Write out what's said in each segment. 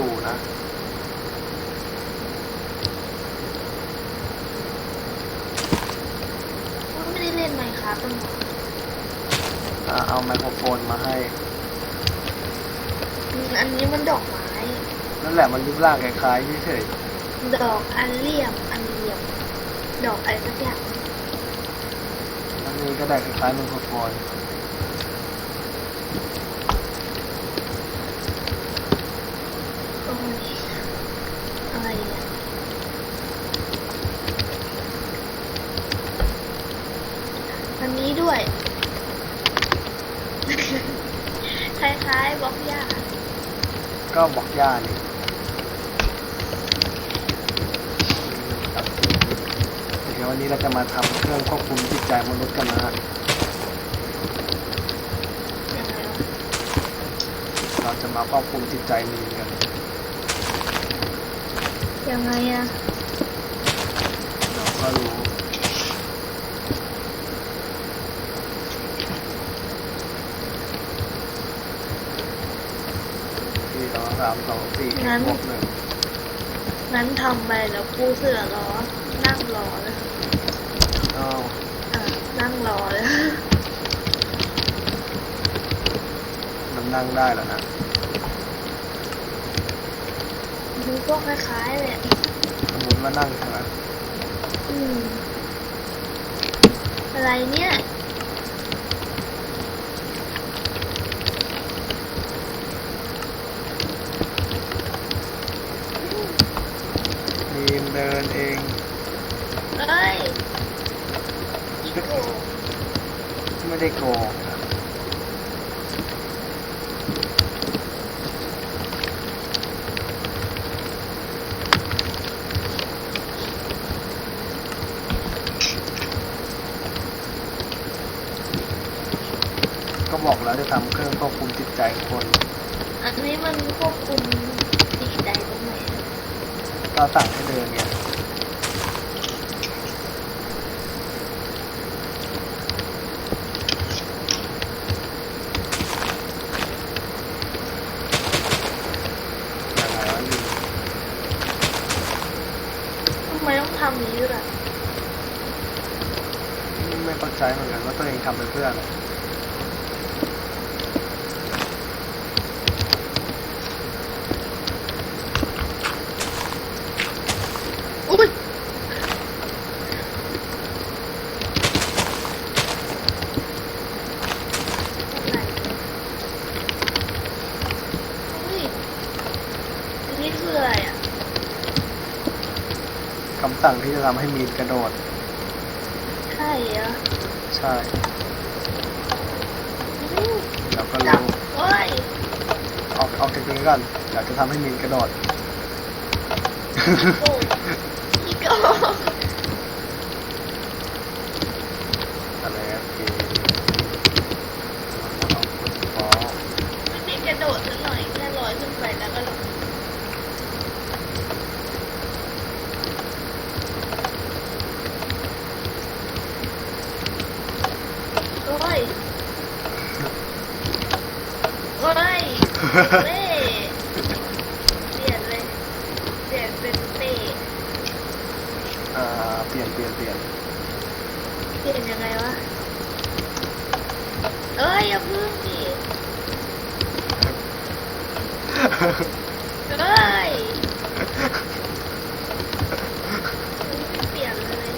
อยู่นะ ไม่ได้เล่นไมค์ครับตั้งหรออะเอาไมโครโฟนมาให้ อันนี้มันดอกไม้ นั่นแหละมันรูปร่างคล้ายๆเฉยดอกอันเลี่ยมอันเหลี่ยมดอกอะไรสักอย่างๆอันนี้ก็ได้คล้ายๆไมโครโฟน โอ้ยอะไรเนี่ยอันนี้ด้วย คล้ายๆบล็อกหญ้าก็บอกย่านี่ครับเดี๋ยววันนี้เราจะมาทำเครื่องควบคุมจิตใจมนุษย์กันนะฮะยังไงวะเราจะมาควบคุมจิตใจมีนกัน ยังไงอะเราก็รู้สี่สองสามสองสี่บวกหนึ่งงั้นทำไปแล้วปูเสือรอ นั่งรอเลยอ้าวอะนั่งรอเลย มันนั่งได้แล้วนะดูก็คล้ายๆเลยสมมติว่านั่งใช่ไหมอืมอะไรเนี่ย มี นเดินเองเอ้ยอีโก้ไม่ได้โกงนะก็บอกแล้วจะทำเครื่องควบคุมจิตใจคน อันนี้มันควบคุมจิตใจตรงไหนอะก็สั่งให้เดินเนี่ย อย่างไรวะลืม ทำไมต้องทำอย่างนี้ด้วยล่ะ ไม่เข้าใจเหมือนกันว่าตัวเองทำไปเพื่ออะไรอุ้ยอะไรอุ้ยอันนี้คืออะไรอะคำสั่งที่จะทำให้มีนกระโดด ใช่เหรอ ใช่ อืม แล้วก็ จับ รู้ โอ้ย เอาเอาเทคนิคก่อนอยากจะทำให้มีนกระโดด โอ้อีโก้ อะไรนะเกมเอาอ๋อ ไม่มีกระโดดสักหน่อยแค่ลอยขึ้นไปแล้วก็ลงโอ้ยโอ้ยเป้เปลี่ยนเลย เปลี่ยนเป็นเป้ อ่าเปลี่ยนเปลี่ยนเปลี่ยน เปลี่ยนยังไงวะ เอ้ยอย่าพึ่งดิ เอ้ยไม่เปลี่ยนเลย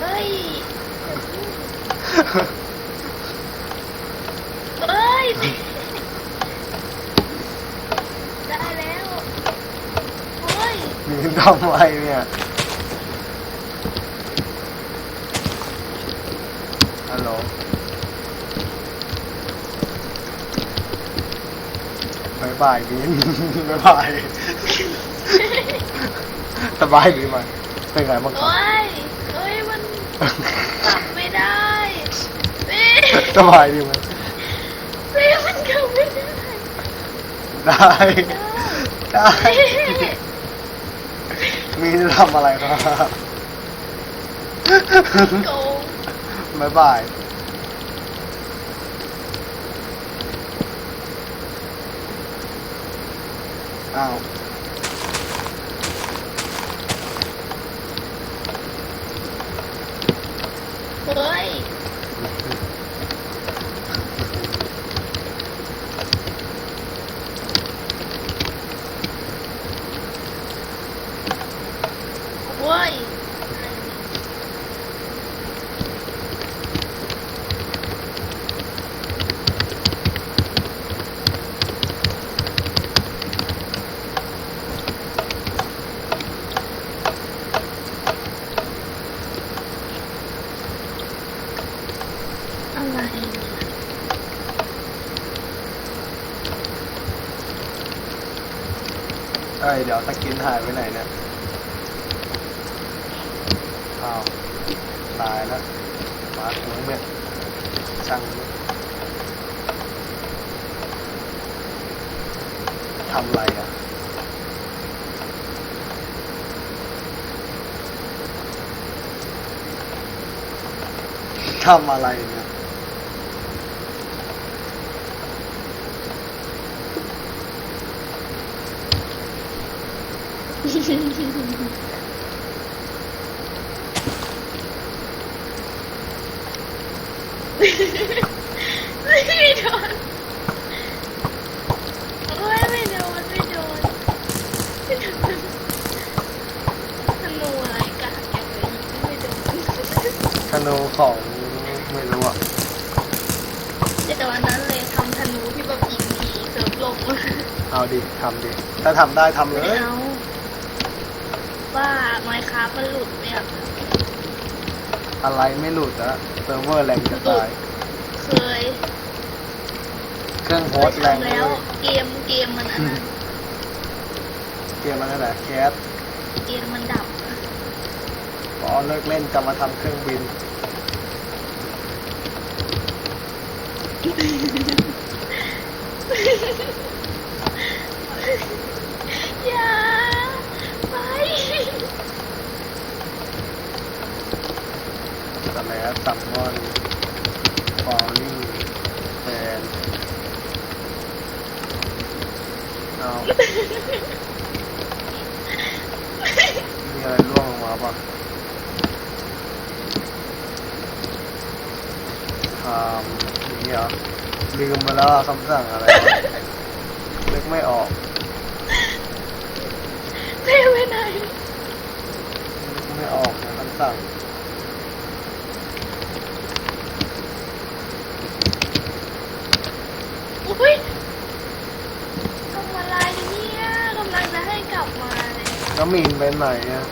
เอ้ยเอ้ย ได้แล้ว โอ้ย มีทำไมเนี่ยฮัลโหล บายบายมีนบายบายสบายดีไหมเป็นไงบ้างครับโอ้ยเอ้ยมันกลับไม่ได้เป้สบายดีไหมเป้มันกลับไม่ได้ได้ได้เป้มีนทำอะไรครับโกงบายบาย อ้าว เฮ้ย เว้ย อะไรเนี่ย เดี๋ยวตะกินหายไปไหนเนี่ยอ้าวตายแล้วมาถึงเบ็ดช่างทำอะไรอะทำอะไรเนี่ย ไม่โดนโอ้ยไม่โดนไม่โดนไม่โดนธนูอะไรกันแกเลยไม่โดนธนูของไม่รู้อะแต่วันนั้นเลยทำธนูที่แบบยิงผีเสริมลมเอาดิทำดิ ถ้าทำได้ทำเลไม่ย เอา ว่าไมค้ามันหลุดเนี่ยอะไรไม่หลุดอะเซิร์ฟเวอร์แรงจะตาย เคยเครื่องเคโฮยสต์แรงทำเลแล้วยเกมเกมมันอันนั้นเกมมันนั่นแหละแคสเกมมันดับ พอเลิกเล่นจะมาทำเครื่องบิน อย่าไป สแลสซัมมอนฟอลลิ่งแฟนเอามีอะไรร่วงลงมาปะทำอย่างนี้เหรอลืมมาแล้วอะคำสั่งอะไรวะนึกไม่ออกเพ่ไปไหน นึกไม่ออกนะคำสั่ง อุ้ยทำอะไรเนี่ยกำลังจะให้กลับมา เลยแล้วมีนไปไหนอะ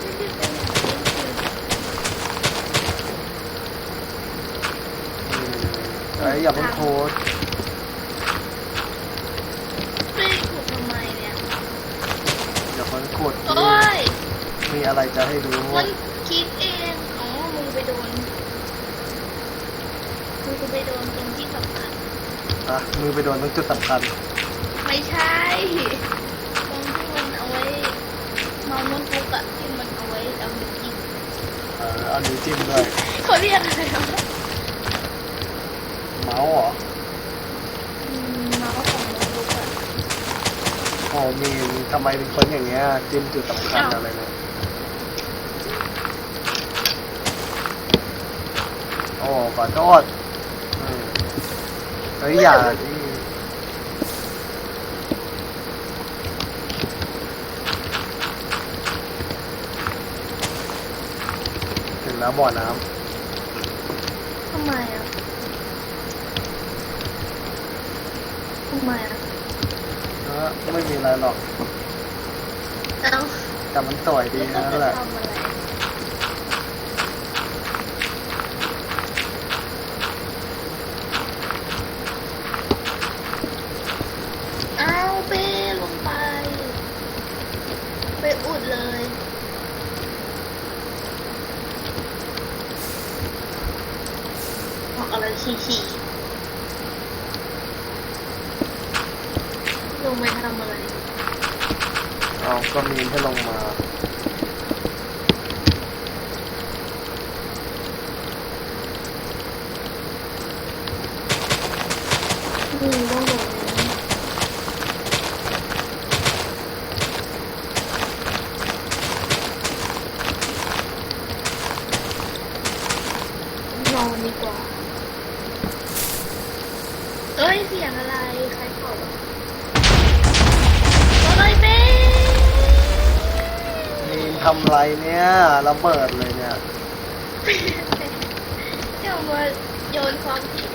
ไม่ได้เป็นอย่างนี้คือเอ้ยอย่าเพิ่งโพสต์ไม่ได้ถูกทำไมเนี่ย อย่าเพิ่งกดโอ้ย มีอะไรจะให้ดูมันคิดเอง อ๋อ มึงไปโดน มึงไปโดนตรงที่สำคัญอะมือไปโดนตรงจุดสำคัญ ไม่ใช่ ตรงที่มันเอาไว้เมาส์โน้ตบุ๊ก อะที่มันเอาไว้เอานิ้วจิ้มเออเอานิ้วจิ้มด้วยเขาเรียกอะไรวะเมาส์เหรออืมเมาส์ของโน้ตบุ๊กอะโอ้มีนทำไมเป็นคนอย่างเงี้ยจิ้มจุดสำคัญอ้าวอะไรเนี่ยโอ้ขอโทษอืมเฮ้ยอย่า ที่ถึงแล้วบ่อน้ทำไมอะทำไมอะำเออไม่มีอะไรหรอกเอ้าแต่มันสวยดีแล้วนั่เขานจะแหละทำอะไรอ้าวเป้ลงไป ไปอุดเลยออกอะไร ขี่ๆลงไปทำอะไร เอาก็มีนให้ลงมาอืมต้องลงำไรเนี่ยระเบิดเลยเนี่ย เดี๋ยวมาโยนความผิด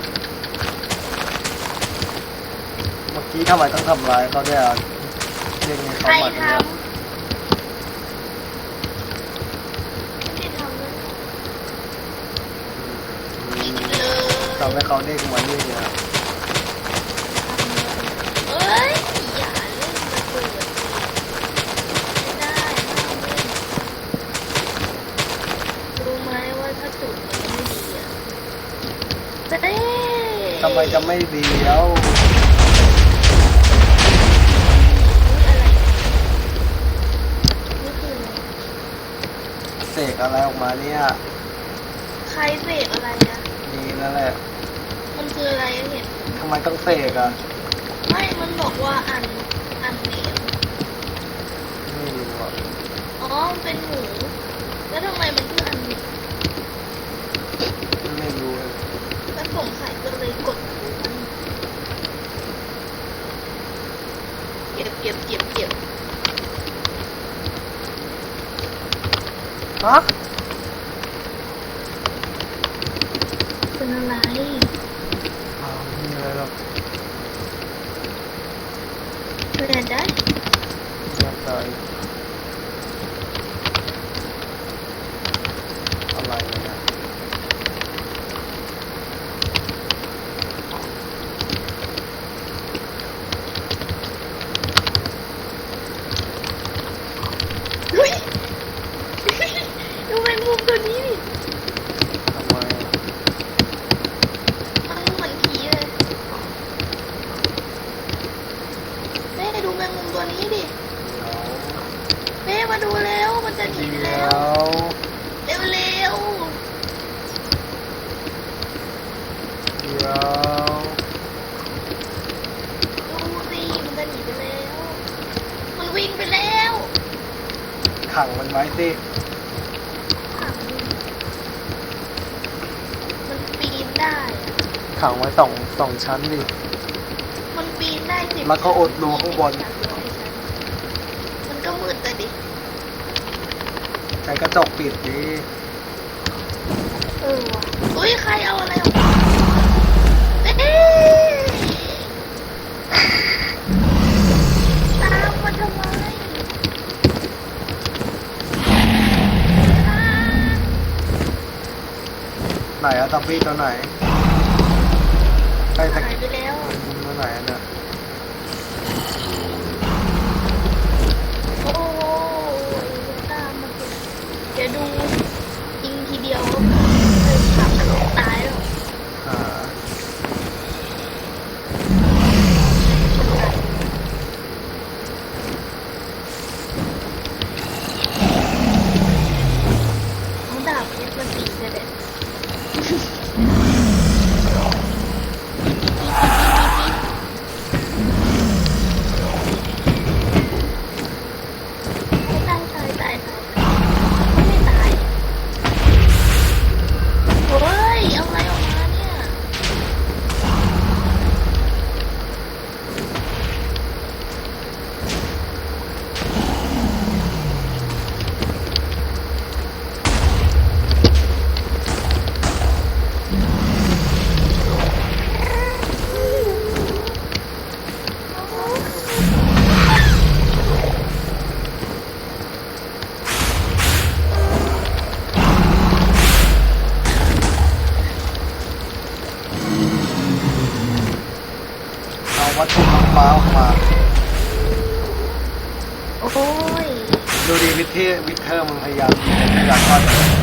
เมื่อกี้ ทำไมต้องทำร้ายเขาเนี่ยเรียกไงเขารมาทเนี่ยำไม่ได้ทำนะอีกเลยทำให้เขาเด้งมานี่เนี่ยเอ้ยอย่าเล่นระเบิดไม่ได้ห้ามเล่นรู้ไหมว่าถ้าจุดมันไม่ดีอะเต้ทำไมจะไม่ดีแล้ว อะไรนี่คืออะไร เส กอะไรออกมาเนี่ยใครเสกอะไรอะดีนั่นแหละมันคืออะไรอะเนี่ยทำไมต้องเสกอะไม่มันบอกว่าอันอันเหลวไม่รู้อะอ๋อมันเป็นหมู แล้วทำไมมันคืออันเหลว ไม่รู้เลย แล้วสงสัยก็เลยกดดูมันเก็บเก็บเก็บเก็บ ฮะ เป็นอะไร อ้าวไม่มีอะไรหรอก เป็นอะไรได้ อยากตายอะไรเนี่ย เฮ้ย ดูแมงมุมตัวนี้ดิ ทำไมอะ มันเหมือนผีเลยแม่ดูแมงมุมตัวนี้ดิแม่มาดูแล้ว มันจะหนี เดี๋ ไป ย แล้ว ว เร็วเร็ว เดี๋ยว ดูสิมันจะหนีไปแล้ว มันวิ่งไปแล้ว ขังมันไว้สิ ขังมันปีนได้อะ ขังไว้สองสองชั้นดิ มันปีนได้สิแล้วก็อุดรูข้างบน มันก็มืดแต่ดิ ใช้กระจกปิดดิเออว่ะอุ้ยใครเอาอะไรออกมาเอ๊ะตามมาทำไมอ่าไหนอะตับบี้ตัวไหน ใครตะ หาย กี้ ไปแล้ว ยิงตัวไหนอะเนี่ย โอ้ยตามมาสิเดี๋ยวดูยิงทีเดียวเออขับตายแล้ว หา น้องดาบเพชรมันตีเลยเด็ดตายตายตายตายไม่ตายโอ้ยเอาอะไรออกมาเนี่ย เอาวัตถุน้ำฟ้าออกมา โอ้ย ดูดีวิทเทอร์วิทเทอร์มึงพยายาม พ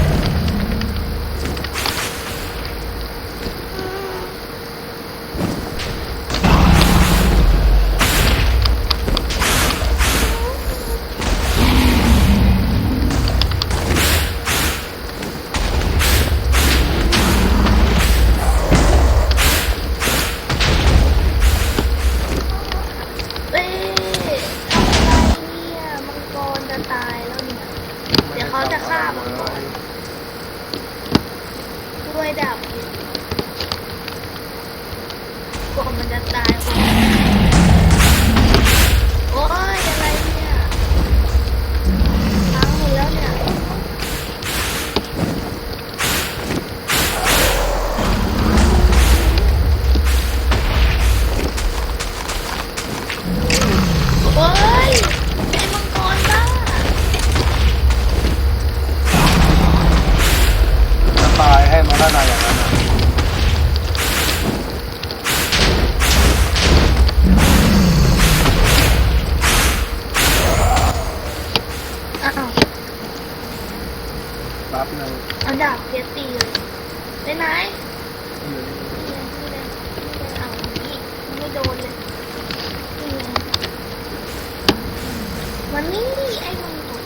มันนี้ไอ้มันตก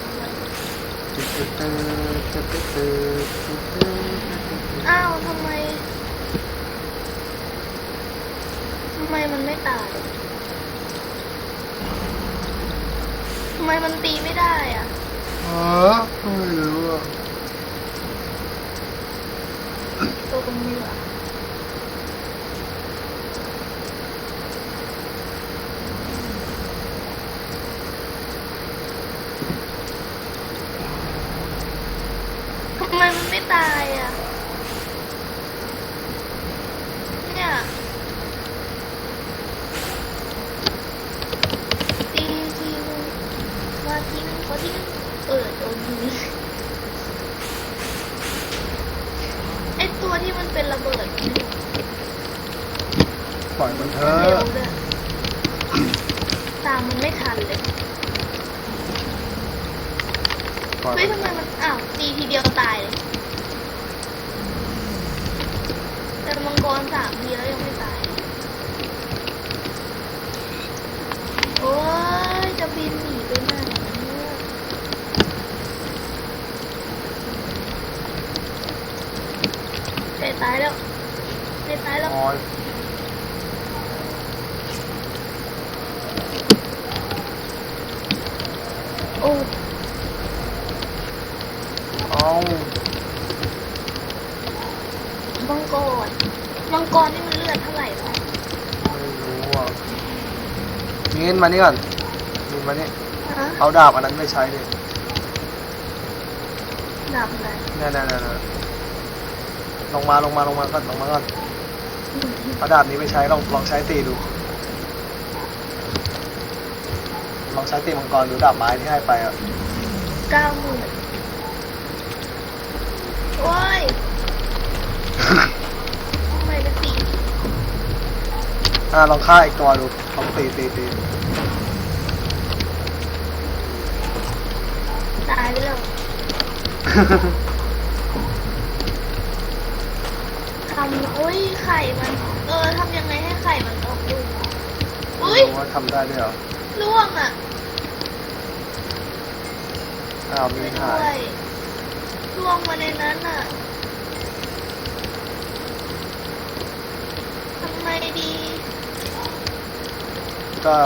ตึ๊ดตึ๊ดตึ๊ดตึ๊ดตึ๊ดตึ๊ดตึ๊ดอ้าวทำไมทำไมมันไม่ตายทำไมมันตีไม่ได้อะ เออไม่รู้อะ ตัวตรงนี้เหรอทำไมมันไม่ตายอะ เนี่ยตีทีนึงมาทีนึงขอทีนึงเปิดโดนทีนี้ไอตัวที่มันเป็นระเบิดเนี่ย ปล่อยมันเถ เร็ว อะ ด้วยตามมันไม่ทันเลย ปล่อย เฮ้ย มัน ทำไมมัน อ้าว ตีทีเดียวตายเลย แต่มังกรสามทีแล้วยังไม่ตาย โอ้ย จะบินหนีไปไหนเนี่ยเตะตายแล้วเตะตายแล้ว โอ้ย โอ้ เอา มังกร มังกรนี่มันเลือดเท่าไหร่วะ ไม่รู้อะ มีเงินมานี่ก่อนมีมานี่ฮะเอาดาบอันนั้นไปใช้ดิหนับไหนเนี่ยเนี่ยเนี่ยเนี่ยลงมาลงมาลงมาก่อนลงมาก่อนเอาดาบนี้ไปใช้ลองลองใช้ตีดู ลองใช้ตีมังกรดูดาบไม้ที่ให้ไปอะเก้าหมื่นโอ้ยทำไมเป็นสีอ่าลองฆ่าอีกตัวดูลองตีตีตี ตายไปแล้วทำโอ้ยไข่มัน เออทำยังไงให้ไข่มันออกลูกอุ้ยรู้ว่าทำได้ด้วยเหรอล่วงอะอ้าวมีไม่หาด้วยยล่วงมาในนั้นอะทำไงดีก็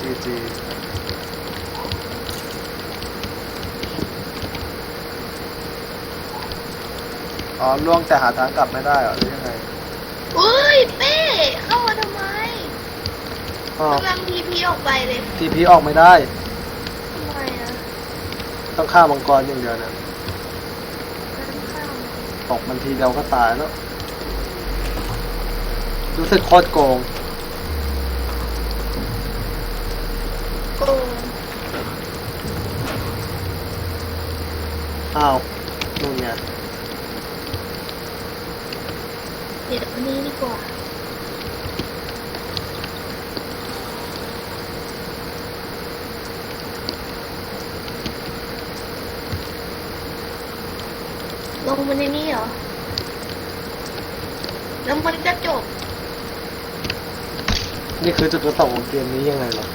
จีจี อ๋อล่วงแต่หาทางกลับไม่ได้เหรอหรือยังไงอุ้ยเป้เข้ามาทำไมอ๋อกำลังทีพีออกไปเลยทีพีออกไม่ได้ ทำไมอะต้องฆ่ามังกรอย่างเดียวนะด้านข้างตกมันทีเดียวก็ตายแล้ว รู้สึกโคตรโกง โกงอ้าวนู่นไง เดี๋ยวอันนี้ดีกว่า ลงมาในนี้เหรอ แล้วมันก็จบ นี่คือจุดประสงค์ของ เกมนี้ยังไงเหรอ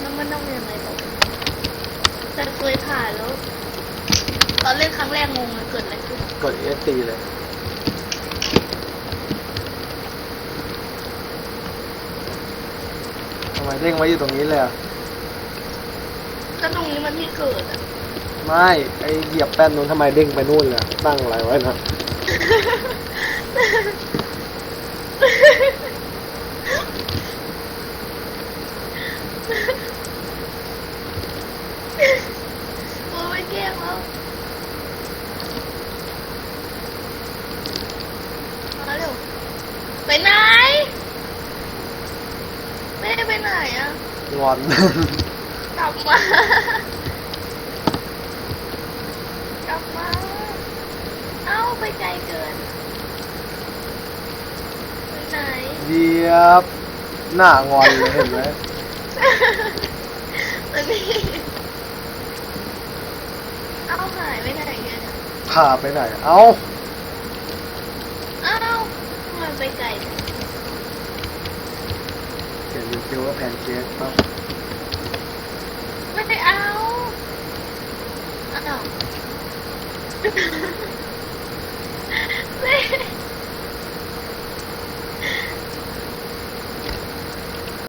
แล้วมันต้องยังไงต่อแต่เคยผ่านแล้ว ตอนเล่นครั้งแรกงงเลยเกิดอะไรขึ้นกดเอสตีเลยทำไมเด้งไว้อยู่ตรงนี้เลยอะก็ตรงนี้มันที่เกิดอะไม่ไอเหยียบแป้นนู้นทำไมเด้งไปนู่นเลยอะตั้งอะไรไว้นะ โอ้ยแกล้งแล้วมาเร็ว ไปไหน ไม่ได้ไปไหนอะ ง อนกลับมากลับมา เอ้าไปไกลเกินไปไหนเดียบ หน้างอนเลยเห็นไหมอันนี้เอ้าหายไปไหนเนี่ยพาไปไหน เอ้า เอ้ามันไปไกลจังเขียนยูคิวว่าแพนเค้กป่ะไม่ ไม่ได้เอาอ้าว